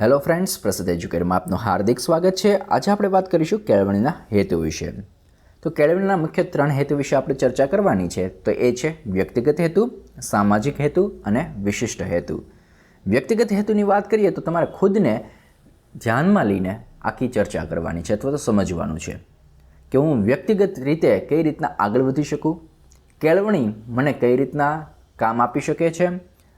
Hello friends પ્રસિદ્ધ એજ્યુકેટરમાં આપનું હાર્દિક સ્વાગત છે. આજે આપણે વાત કરીશું કેળવણીના હેતુ વિશે. તો કેળવણીના મુખ્ય ત્રણ હેતુ વિશે આપણે ચર્ચા કરવાની છે. તો એ છે વ્યક્તિગત હેતુ, સામાજિક હેતુ અને વિશિષ્ટ હેતુ. વ્યક્તિગત હેતુની વાત કરીએ તો તમારે ખુદને ધ્યાનમાં લઈને આખી ચર્ચા કરવાની છે અથવા તો સમજવાનું છે કે હું વ્યક્તિગત રીતે કઈ રીતના આગળ વધી શકું? કેળવણી મને કઈ રીતના કામ આપી શકે છે?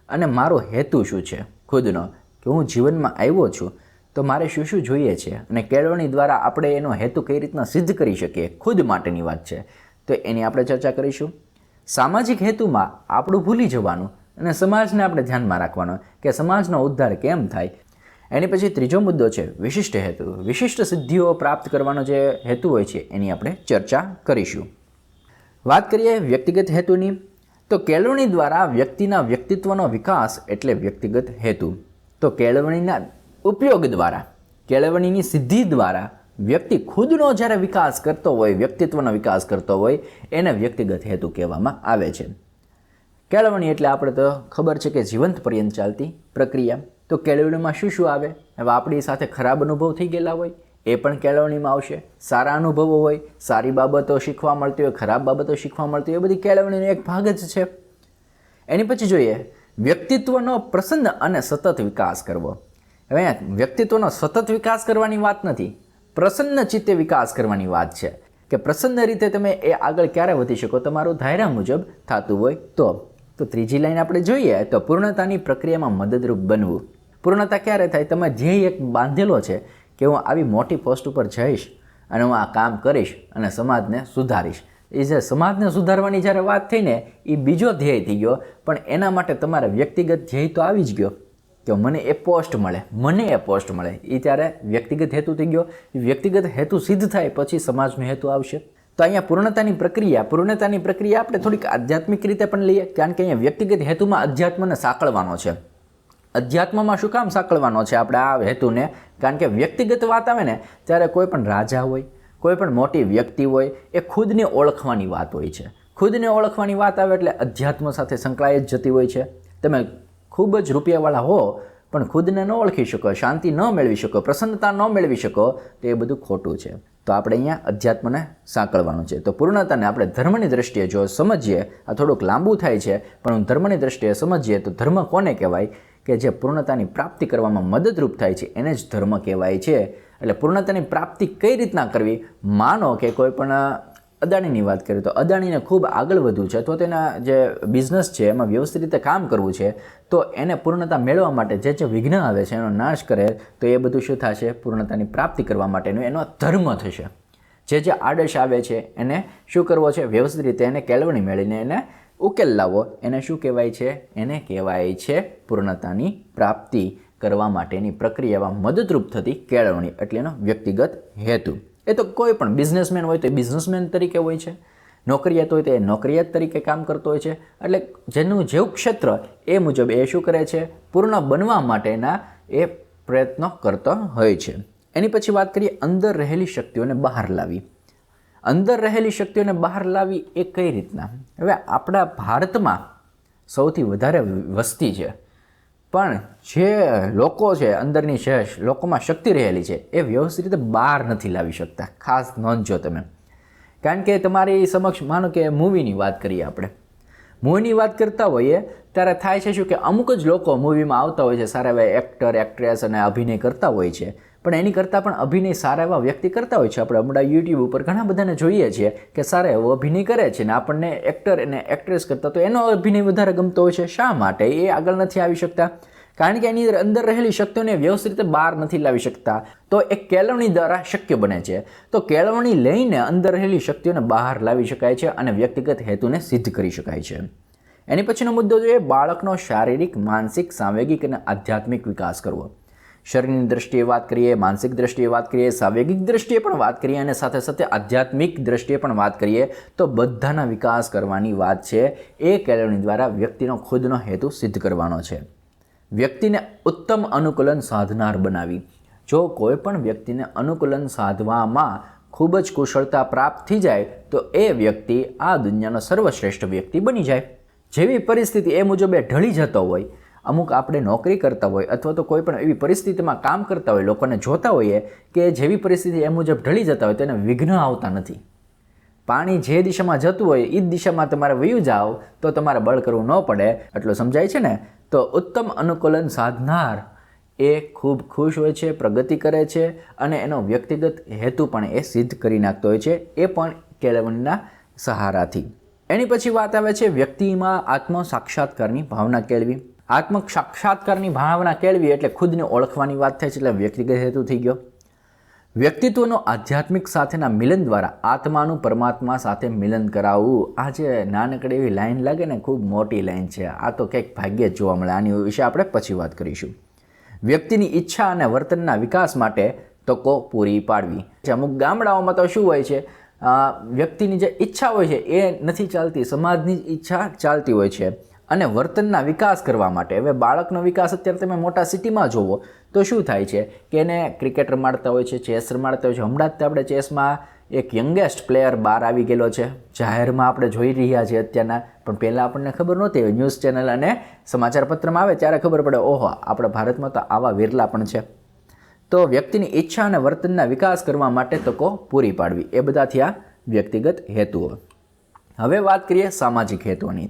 અને મારો હેતુ શું છે? ખુદનો કે હું જીવનમાં આવ્યો છું, તો મારે શું શું જોઈએ છે? અને કેળવણી દ્વારા આપણે એનો હેતુ કઈ રીતના સિદ્ધ કરી શકીએ? ખુદ માટેની વાત છે. તો એની આપણે ચર્ચા કરીશું. સામાજિક હેતુમાં આપણું ભૂલી જવાનું અને સમાજને આપણે ધ્યાનમાં રાખવાનો કે સમાજનો ઉદ્ધાર કેમ થાય? એની પછી ત્રીજો મુદ્દો છે વિશિષ્ટ હેતુ. વિશિષ્ટ સિદ્ધિઓ પ્રાપ્ત કરવાનો જે હેતુ હોય છે, એની આપણે ચર્ચા કરીશું. વાત કરીએ વ્યક્તિગત હેતુની, તો કેળવણી દ્વારા વ્યક્તિના વ્યક્તિત્વનો વિકાસ એટલે વ્યક્તિગત હેતુ. તો કેળવણીના ઉપયોગ દ્વારા, કેળવણીની સિદ્ધિ દ્વારા વ્યક્તિ ખુદનો જ્યારે વિકાસ કરતો હોય, વ્યક્તિત્વનો વિકાસ કરતો હોય, એને વ્યક્તિગત હેતુ કહેવામાં આવે છે. કેળવણી એટલે આપણે તો ખબર છે કે જીવંત પર્યંત ચાલતી પ્રક્રિયા. તો કેળવણીમાં શું શું આવે? હવે આપણી સાથે ખરાબ અનુભવ થઈ ગયેલા હોય, એ પણ કેળવણીમાં આવશે. સારા અનુભવો હોય, સારી બાબતો શીખવા મળતી હોય, ખરાબ બાબતો શીખવા મળતી હોય બધી કેળવણીનો એક ભાગ જ છે. એની પછી જોઈએ વ્યક્તિત્વનો પ્રસન્ન અને સતત વિકાસ કરવો. હવે વ્યક્તિત્વનો સતત વિકાસ કરવાની વાત નથી, પ્રસન્ન ચિત્તે વિકાસ કરવાની વાત છે. કે પ્રસન્ન રીતે તમે એ આગળ ક્યારે વધી શકો તમારું ધાયરા મુજબ થતું હોય તો. તો ત્રીજી લાઈન આપણે જોઈએ તો પૂર્ણતાની પ્રક્રિયામાં મદદરૂપ બનવું. પૂર્ણતા ક્યારે થાય? તમે ધ્યેય એક બાંધેલો છે કે હું આવી મોટી પોસ્ટ ઉપર જઈશ અને હું આ કામ કરીશ અને સમાજને સુધારીશ. એ જે સમાજને સુધારવાની જ્યારે વાત થઈ ને, એ બીજો ધ્યેય થઈ ગયો. પણ એના માટે તમારે વ્યક્તિગત ધ્યેય તો આવી જ ગયો કે મને એ પોસ્ટ મળે, મને એ પોસ્ટ મળે. એ ત્યારે વ્યક્તિગત હેતુ થઈ ગયો. વ્યક્તિગત હેતુ સિદ્ધ થાય, પછી સમાજનો હેતુ આવશે. તો અહીંયા પૂર્ણતાની પ્રક્રિયા પૂર્ણતાની પ્રક્રિયા આપણે થોડીક આધ્યાત્મિક રીતે પણ લઈએ, કારણ કે અહીંયા વ્યક્તિગત હેતુમાં અધ્યાત્મને સાંકળવાનો છે. અધ્યાત્મમાં શું કામ સાંકળવાનો છે? આપણે આ હેતુને, કારણ કે વ્યક્તિગત વાત આવે ને, ત્યારે કોઈ પણ રાજા હોય કોઈ પણ મોટી વ્યક્તિ હોય, એ ખુદને ઓળખવાની વાત હોય છે. ખુદને ઓળખવાની વાત આવે એટલે અધ્યાત્મ સાથે સંકળાઈ જ જતી હોય છે. તમે ખૂબ જ રૂપિયાવાળા હો, પણ ખુદને ન ઓળખી શકો, શાંતિ ન મેળવી શકો, પ્રસન્નતા ન મેળવી શકો, તો એ બધું ખોટું છે. તો આપણે અહીંયા અધ્યાત્મને સાંકળવાનું છે. તો પૂર્ણતાને આપણે ધર્મની દ્રષ્ટિએ જો સમજીએ, આ થોડુંક લાંબુ થાય છે, પણ ધર્મની દ્રષ્ટિએ સમજીએ, તો ધર્મ કોને કહેવાય? કે જે પૂર્ણતાની પ્રાપ્તિ કરવામાં મદદરૂપ થાય છે, એને જ ધર્મ કહેવાય છે. એટલે પૂર્ણતાની પ્રાપ્તિ કઈ રીતના કરવી? માનો કે કોઈ પણ અદાણીની વાત કરીએ તો અદાણીને ખૂબ આગળ વધવું છે અથવા તેના જે બિઝનેસ છે, એમાં વ્યવસ્થિત રીતે કામ કરવું છે, તો એને પૂર્ણતા મેળવવા માટે જે જે વિઘ્ન આવે છે, એનો નાશ કરે, તો એ બધું શું થશે? પૂર્ણતાની પ્રાપ્તિ કરવા માટેનું એનો ધર્મ થશે. જે જે આદર્શ આવે છે, એને શું કરવો છે? વ્યવસ્થિત રીતે એને કેળવણી મેળવીને એને ઉકેલ લાવો એને શું કહેવાય છે? એને કહેવાય છે પૂર્ણતાની પ્રાપ્તિ. કરવા માટેની પ્રક્રિયામાં મદદરૂપ થતી કેળવણી એટલે એનો વ્યક્તિગત હેતુ. એ તો કોઈ પણ બિઝનેસમેન હોય તો એ બિઝનેસમેન તરીકે હોય છે. નોકરિયાત હોય તો એ નોકરિયાત તરીકે કામ કરતો હોય છે. એટલે જેનું જેવું ક્ષેત્ર એ મુજબ એ શું કરે છે? પૂર્ણ બનવા માટેના એ પ્રયત્નો કરતો હોય છે. એની પછી વાત કરીએ અંદર રહેલી શક્તિઓને બહાર લાવી. અંદર રહેલી શક્તિઓને બહાર લાવી એ કઈ રીતના? હવે આપણા ભારતમાં સૌથી વધારે વસ્તી છે. પણ જે લોકો છે, અંદરની છે લોકોમાં શક્તિ રહેલી છે, એ વ્યવસ્થિત રીતે બહાર નથી લાવી શકતા. ખાસ નોંધજો તમે. કારણ કે તમારી સમક્ષ માનો કે મૂવીની વાત કરીએ આપણે. મૂવીની વાત કરતા હોઈએ, ત્યારે થાય છે શું કે અમુક જ લોકો મૂવીમાં આવતા હોય છે, સારા એવા એક્ટર એક્ટ્રેસ અને અભિનય કરતા હોય છે. પણ એની કરતાં પણ અભિનય સારા એવા વ્યક્તિ કરતા હોય છે. આપણે હમણાં યુટ્યુબ ઉપર ઘણા બધાને જોઈએ છીએ કે સારા એવો અભિનય કરે છે ને આપણને એક્ટર અને એક્ટ્રેસ કરતાં તો એનો અભિનય વધારે ગમતો હોય છે. શા માટે? એ આગળ નથી આવી શકતા. કારણ કે એની અંદર રહેલી શક્તિઓને વ્યવસ્થિત રીતે બહાર નથી લાવી શકતા. તો એ કેળવણી દ્વારા શક્ય બને છે. તો કેળવણી લઈને અંદર રહેલી શક્તિઓને બહાર લાવી શકાય છે અને વ્યક્તિગત હેતુને સિદ્ધ કરી શકાય છે. એની પછીનો મુદ્દો જોઈએ બાળકનો શારીરિક, માનસિક, સાંવેગિક અને આધ્યાત્મિક વિકાસ કરવો. શરીરની દ્રષ્ટિએ વાત કરીએ, માનસિક દ્રષ્ટિએ વાત કરીએ, સાંવેગિક દ્રષ્ટિએ પણ વાત કરીએ અને સાથે સાથે આધ્યાત્મિક દ્રષ્ટિએ પણ વાત કરીએ, તો બધાના વિકાસ કરવાની વાત છે. એ કેળવણી દ્વારા વ્યક્તિનો ખુદનો હેતુ સિદ્ધ કરવાનો છે. વ્યક્તિને ઉત્તમ અનુકૂલન સાધનાર બનાવી. જો કોઈ પણ વ્યક્તિને અનુકૂલન સાધવામાં ખૂબ જ કુશળતા પ્રાપ્ત થઈ જાય, તો એ વ્યક્તિ આ દુનિયાનો સર્વશ્રેષ્ઠ વ્યક્તિ બની જાય. જેવી પરિસ્થિતિ એ મુજબ એ ઢળી જતો હોય અમુક આપણે નોકરી કરતા હોય અથવા તો કોઈ પણ એવી પરિસ્થિતિમાં કામ કરતા હોય, લોકોને જોતા હોઈએ કે જેવી પરિસ્થિતિ એ મુજબ ઢળી જતા હોય તેને વિઘ્ન આવતા નથી. પાણી જે દિશામાં જતું હોય એ જ દિશામાં તમારે વયું જાઓ તો તમારે બળ કરવું ન પડે. એટલું સમજાય છે ને? તો ઉત્તમ અનુકૂલન સાધનાર એ ખૂબ ખુશ હોય છે, પ્રગતિ કરે છે અને એનો વ્યક્તિગત હેતુ પણ એ સિદ્ધ કરી નાખતો હોય છે, એ પણ કેળવણીના સહારાથી. એની પછી વાત આવે છે વ્યક્તિમાં આત્મ સાક્ષાત્કારની ભાવના કેળવી. આત્મ સાક્ષાત્કારની ભાવના કેળવી એટલે ખુદને ઓળખવાની વાત થાય છે એટલે વ્યક્તિગત હેતુ થઈ ગયો. વ્યક્તિત્વનો આધ્યાત્મિક સાથેના મિલન દ્વારા આત્માનું પરમાત્મા સાથે મિલન કરાવવું. આ જે નાનકડી એવી લાઈન લાગે ને, ખૂબ મોટી લાઈન છે આ. તો કંઈક ભાગ્યે જ જોવા મળે. આની વિશે આપણે પછી વાત કરીશું. વ્યક્તિની ઈચ્છા અને વર્તનના વિકાસ માટે તકો પૂરી પાડવી. જે અમુક ગામડાઓમાં તો શું હોય છે વ્યક્તિની જે ઈચ્છા હોય છે એ નથી ચાલતી. સમાજની ઈચ્છા ચાલતી હોય છે. અને વર્તનના વિકાસ કરવા માટે. હવે બાળકનો વિકાસ અત્યારે તમે મોટા સિટીમાં જોવો, તો શું થાય છે કે એને ક્રિકેટ રમાડતા હોય છે ચેસ રમાડતા હોય છે. હમણાં જ તો આપણે ચેસમાં એક યંગેસ્ટ પ્લેયર બહાર આવી ગયેલો છે. જાહેરમાં આપણે જોઈ રહ્યા છીએ અત્યારના, પણ પહેલાં આપણને ખબર નહોતી ન્યૂઝ ચેનલ અને સમાચાર પત્રમાં આવે ત્યારે ખબર પડે, ઓહો, આપણા ભારતમાં તો આવા વિરલા પણ છે. તો વ્યક્તિની ઈચ્છા અને વર્તનના વિકાસ કરવા માટે તકો પૂરી પાડવી. એ બધા થયા વ્યક્તિગત હેતુઓ. હવે વાત કરીએ સામાજિક હેતુઓની.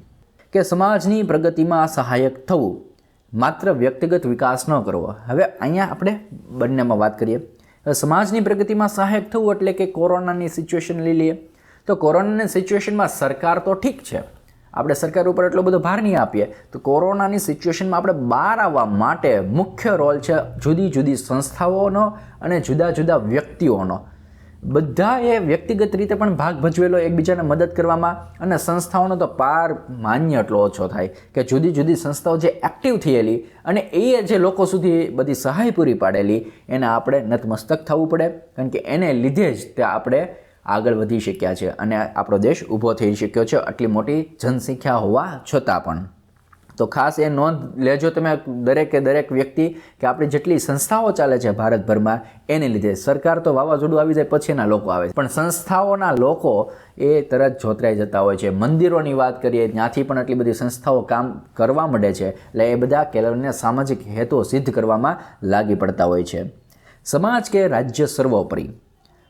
કે સમાજની પ્રગતિમાં સહાયક થવું. માત્ર વ્યક્તિગત વિકાસ ન કરવો. હવે અહીંયા આપણે બંનેમાં વાત કરીએ. સમાજની પ્રગતિમાં સહાયક થવું એટલે કે કોરોનાની સિચ્યુએશન લઈ લઈએ. તો કોરોનાની સિચ્યુએશનમાં સરકાર તો ઠીક છે. આપણે સરકાર ઉપર એટલો બધો ભાર નહીં આપીએ. તો કોરોનાની સિચ્યુએશનમાં આપણે બહાર આવવા માટે મુખ્ય રોલ છે જુદી જુદી સંસ્થાઓનો અને જુદા જુદા વ્યક્તિઓનો. બધા એ વ્યક્તિગત રીતે પણ ભાગ ભજવેલો એકબીજાને મદદ કરવામાં અને સંસ્થાઓનો તો પાર માન્ય એટલો ઓછો થાય કે જુદી જુદી સંસ્થાઓ જે એક્ટિવ થયેલી અને એ જે લોકો સુધી બધી સહાય પૂરી પાડેલી, એને આપણે નતમસ્તક થવું પડે, કારણ કે એને લીધે જ તે આપણે આગળ વધી શક્યા છે અને આપણો દેશ ઊભો થઈ શક્યો છે. આટલી મોટી જનસંખ્યા હોવા છતાં પણ. તો ખાસ એ નોંધ લેજો તમે દરેકે દરેક વ્યક્તિ કે આપણી જેટલી સંસ્થાઓ ચાલે છે ભારતભરમાં, એને લીધે સરકાર તો વાવાઝોડું આવી જાય પછી એના લોકો આવે છે. પણ સંસ્થાઓના લોકો એ તરત જોતરાઈ જતા હોય છે. મંદિરોની વાત કરીએ, ત્યાંથી પણ આટલી બધી સંસ્થાઓ કામ કરવા માંડે છે. એટલે એ બધા કેલરને સામાજિક હેતુઓ સિદ્ધ કરવામાં લાગી પડતા હોય છે. સમાજ કે રાજ્ય સર્વોપરી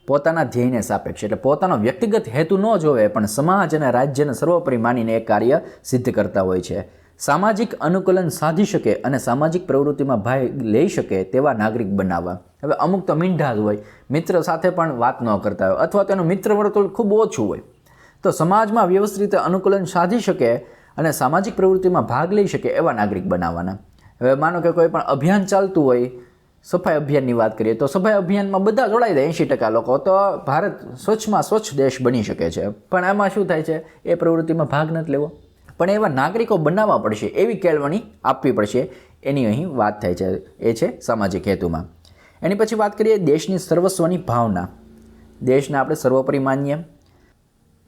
પોતાના ધ્યેયને સાપેક્ષ. એટલે પોતાનો વ્યક્તિગત હેતુ ન જોવે, પણ સમાજ અને રાજ્યને સર્વોપરી માનીને એ કાર્ય સિદ્ધ કરતા હોય છે. સામાજિક અનુકૂલન સાધી શકે અને સામાજિક પ્રવૃત્તિમાં ભાગ લઈ શકે તેવા નાગરિક બનાવવા. હવે અમુક તો મીંઢા હોય, મિત્ર સાથે પણ વાત ન કરતા હોય અથવા તેનું મિત્ર વર્તુળ ખૂબ ઓછું હોય. તો સમાજમાં વ્યવસ્થિત રીતે અનુકૂલન સાધી શકે અને સામાજિક પ્રવૃત્તિમાં ભાગ લઈ શકે એવા નાગરિક બનાવવાના. હવે માનો કે કોઈ પણ અભિયાન ચાલતું હોય, સફાઈ અભિયાનની વાત કરીએ તો સફાઈ અભિયાનમાં બધા જોડાઈ જાય એંશી ટકા લોકો. તો ભારત સ્વચ્છમાં સ્વચ્છ દેશ બની શકે છે. પણ આમાં શું થાય છે? એ પ્રવૃત્તિમાં ભાગ નથી લેવો. પણ એવા નાગરિકો બનાવવા પડશે એવી કેળવણી આપવી પડશે. એની અહીં વાત થાય છે, એ છે સામાજિક હેતુમાં. એની પછી વાત કરીએ દેશની સર્વસ્વની ભાવના. દેશને આપણે સર્વોપરી માનીએ.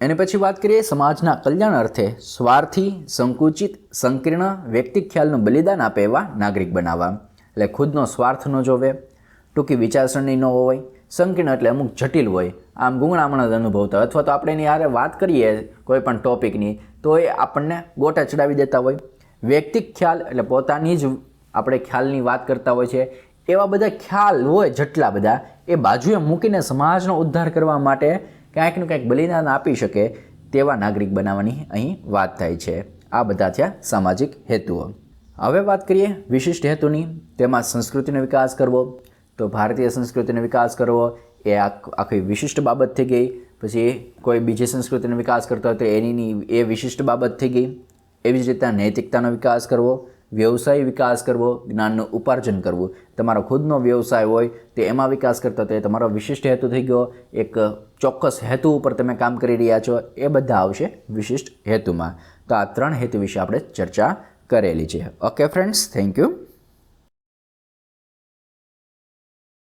એની પછી વાત કરીએ સમાજના કલ્યાણ અર્થે. સ્વાર્થી, સંકુચિત, સંકીર્ણ વ્યક્તિ ખ્યાલનું બલિદાન આપે એવા નાગરિક બનાવવા. એટલે ખુદનો સ્વાર્થ ન જોવે. ટૂંકી વિચારસરણી ન હોય. સંકીર્ણ એટલે અમુક જટિલ હોય, આમ ગુંગળામણ જ અનુભવતા અથવા તો આપણે એની હારે વાત કરીએ કોઈ પણ ટોપિકની, તો એ આપણને ગોટા ચડાવી દેતા હોય. વ્યક્તિક ખ્યાલ એટલે પોતાની જ આપણે ખ્યાલની વાત કરતા હોય છે. એવા બધા ખ્યાલ હોય જેટલા બધા, એ બાજુએ મૂકીને સમાજનો ઉદ્ધાર કરવા માટે ક્યાંકનું કાંઈક બલિદાન આપી શકે તેવા નાગરિક બનાવવાની અહીં વાત થાય છે. આ બધા થયા સામાજિક હેતુઓ. હવે વાત કરીએ વિશિષ્ટ હેતુની. તેમાં સંસ્કૃતિનો વિકાસ કરવો. તો ભારતીય સંસ્કૃતિનો વિકાસ કરવો એ આ આખી વિશિષ્ટ બાબત થઈ ગઈ. પછી કોઈ બીજી સંસ્કૃતિનો વિકાસ કરતો હોય તો એની એ વિશિષ્ટ બાબત થઈ ગઈ. એવી જ રીતના નૈતિકતાનો વિકાસ કરવો, વ્યવસાય વિકાસ કરવો, જ્ઞાનનું ઉપાર્જન કરવું. તમારો ખુદનો વ્યવસાય હોય તો એમાં વિકાસ કરતા તે તમારો વિશિષ્ટ હેતુ થઈ ગયો. એક ચોક્કસ હેતુ ઉપર તમે કામ કરી રહ્યા છો, એ બધા આવશે વિશિષ્ટ હેતુમાં. તો આ ત્રણ હેતુ વિશે આપણે ચર્ચા કરેલી છે. Okay friends thank you